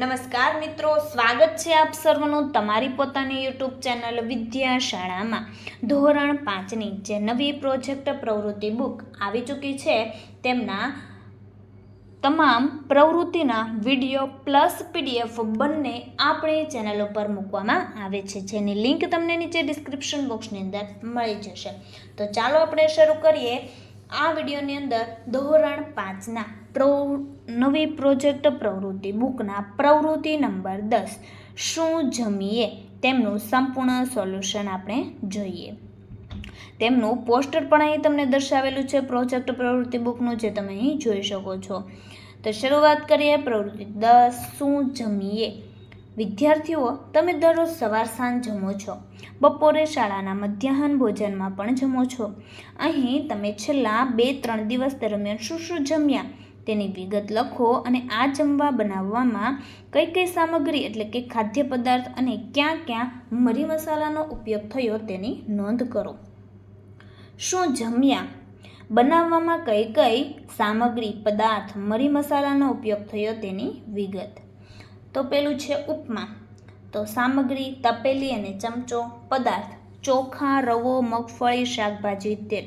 નમસ્કાર મિત્રો, સ્વાગત છે આપ સર્વનું તમારી પોતાની યુટ્યુબ ચેનલ વિદ્યાશાળામાં. ધોરણ પાંચની જે નવી પ્રોજેક્ટ પ્રવૃત્તિ બુક આવી ચૂકી છે, તેમના તમામ પ્રવૃત્તિના વીડિયો પ્લસ પીડીએફ બંને આપણી ચેનલ ઉપર મૂકવામાં આવે છે, જેની લિંક તમને નીચે ડિસ્ક્રિપ્શન બોક્સની અંદર મળી જશે. તો ચાલો આપણે શરૂ કરીએ. આ વિડીયોની અંદર ધોરણ પાંચના પ્રો, નવી પ્રોજેક્ટ પ્રવૃત્તિ બુકના પ્રવૃત્તિ નંબર દસ. શું જમીએ? તેમનું સંપૂર્ણ સોલ્યુશન આપણે જોઈએ. તેમનું પોસ્ટર પણ અહીં તમને દર્શાવેલું છે પ્રોજેક્ટ પ્રવૃત્તિ બુકનું જે તમે અહીં જોઈ શકો છો. તો શરૂઆત કરીએ પ્રવૃત્તિ દસ. શું જમીએ? વિદ્યાર્થીઓ, તમે દરરોજ સવાર સાંજ જમો છો. બપોરે શાળાના મધ્યાહન ભોજનમાં પણ જમો છો. અહીં તમે છેલ્લા બે ત્રણ દિવસ દરમિયાન શું શું જમ્યા? તેની વિગત લખો અને આ જમવા બનાવવામાં કઈ કઈ સામગ્રી એટલે કે ખાદ્ય પદાર્થ અને ક્યાં ક્યાં મરી મસાલાનો ઉપયોગ થયો તેની નોંધ કરો. શું જમ્યા? બનાવવામાં કઈ કઈ સામગ્રી, પદાર્થ, મરી મસાલાનો ઉપયોગ થયો તેની વિગત. તો પેલું છે ઉપમા. તો સામગ્રી, તપેલી અને ચમચો, પદાર્થ, ચોખા, રવો, મગફળી, શાકભાજી, તેલ,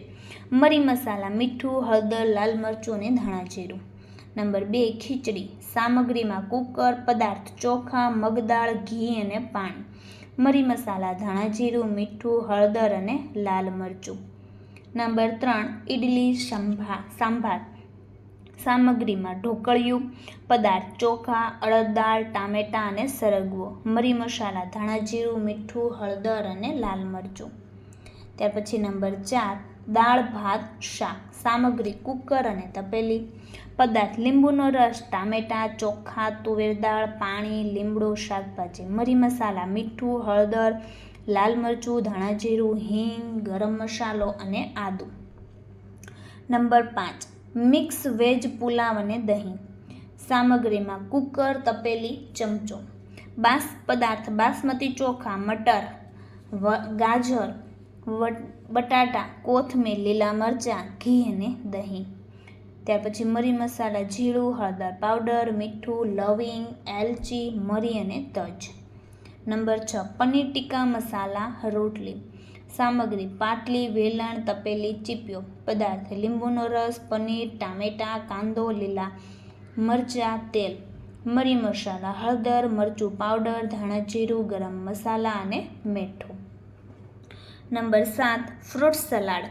મરી મસાલા, મીઠું, હળદર, લાલ મરચું અને ધાણા જીરું. નંબર બે, ખીચડી. સામગ્રીમાં કુકર, પદાર્થ, ચોખા મગદાળ ઘી અને પાણી. મરી મસાલા, ધાણા જીરું, મીઠું, હળદર અને લાલ મરચું. નંબર ત્રણ ઇડલી સંભા, સાંભાર. સામગ્રીમાં ઢોકળિયું પદાર્થ ચોખા, અડદ દાળ, ટામેટાં અને સરગવો, મરી મસાલા, ધાણા જીરું, મીઠું, હળદર અને લાલ મરચું. ત્યાર પછી નંબર ચાર, દાળ, ભાત, શાક, સામગ્રી, કુકર અને તપેલી. પદાર્થ, લીંબુનો રસ, ટામેટાં, ચોખા, તુવેર દાળ, પાણી લીમડો શાકભાજી, મરી મસાલા, મીઠું, હળદર, લાલ મરચું, ધાણા જીરું, હિંગ, ગરમ મસાલો અને આદુ. નંબર પાંચ મિક્સ વેજ પુલાવ અને દહીં. સામગ્રીમાં કુકર, તપેલી, ચમચો. બાસ પદાર્થ, બાસમતી ચોખા, મટર ગાજર બટાટા, કોથમીર, લીલા મરચાં, ઘી અને દહીં. ત્યાર પછી મરી મસાલા, જીરું, હળદર પાવડર, મીઠું, લવિંગ, એલચી, મરી અને તજ. નંબર છ, પનીર ટીકા મસાલા, રોટલી. સામગ્રી, પાટલી, વેલણ, તપેલી, ચીપિયો, પદાર્થ, લીંબુનો રસ, પનીર, ટામેટાં, કાંદો, લીલા મરચાં, તેલ, મરી મસાલા, હળદર, મરચું પાવડર, ધાણા જીરું, ગરમ મસાલા અને મીઠું. નંબર સાત, ફ્રૂટ સલાડ.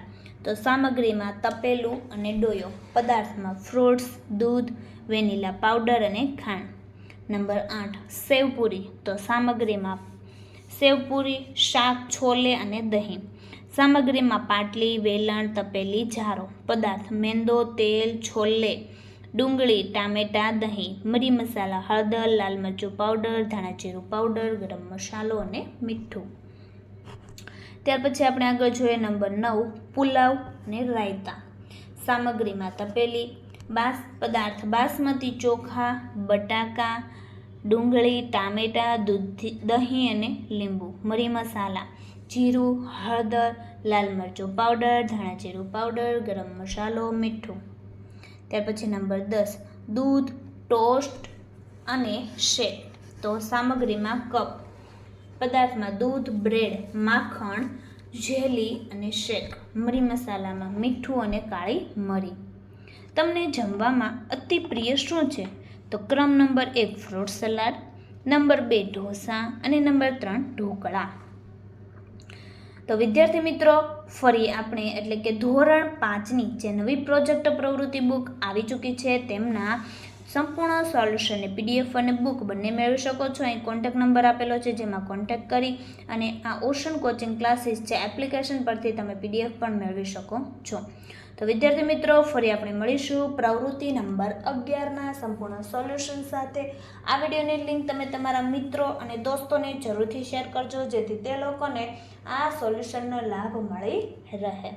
તો સામગ્રીમાં તપેલું અને ડોયો. પદાર્થમાં ફ્રૂટ્સ, દૂધ, વેનીલા પાવડર અને ખાંડ. નંબર આઠ, સેવપુરી. તો સામગ્રીમાં સેવપુરી, શાક, છોલે અને દહીં. સામગ્રીમાં પાટલી, વેલણ, તપેલી, જારો, પદાર્થ, મેંદો, તેલ, છોલે, ડુંગળી, ટામેટાં, દહીં, મરી મસાલા, હળદર, લાલ મરચું પાવડર ધાણા જીરું પાવડર, ગરમ મસાલો અને મીઠું. ત્યાર પછી આપણે આગળ જોઈએ નંબર નવ, પુલાવ અને રાયતા. સામગ્રીમાં તપેલી, બાસ, પદાર્થ, બાસમતી ચોખા, બટાકા ડુંગળી, ટામેટાં, દૂધ, દહીં અને લીંબુ, મરી મસાલા, જીરું, હળદર, લાલ મરચું પાવડર ધાણા જીરું પાવડર, ગરમ મસાલો, મીઠું. ત્યાર પછી નંબર દસ, દૂધ, ટોસ્ટ અને શેક. તો સામગ્રીમાં કપ, પદાર્થમાં દૂધ, બ્રેડ, માખણ, જેલી અને શેક, મરી મસાલામાં મીઠું અને કાળી મરી. તમને જમવામાં અતિ પ્રિય શું છે? તો ક્રમ નંબર એક ફ્રૂટ સલાડ, નંબર બે ઢોસા અને નંબર ત્રણ ઢોકળા. તો વિદ્યાર્થી મિત્રો, ફરી આપણે એટલે કે ધોરણ પાંચની જે નવી પ્રોજેક્ટ પ્રવૃત્તિ બુક આવી ચૂકી છે, તેમના સંપૂર્ણ સોલ્યુશન અને પીડીએફ અને બુક બંને મેળવી શકો છો. અહીં કોન્ટેક નંબર આપેલો છે, જેમાં કોન્ટેક કરી અને આ ઓશન કોચિંગ ક્લાસીસ છે એપ્લિકેશન પરથી તમે પીડીએફ પણ મેળવી શકો છો. તો વિદ્યાર્થી મિત્રો, ફરી આપણે મળીશું પ્રવૃત્તિ નંબર અગિયારના સંપૂર્ણ સોલ્યુશન સાથે. આ વિડીયોની લિંક તમે તમારા મિત્રો અને દોસ્તોને જરૂરથી શેર કરજો, જેથી તે લોકોને આ સોલ્યુશનનો લાભ મળી રહે.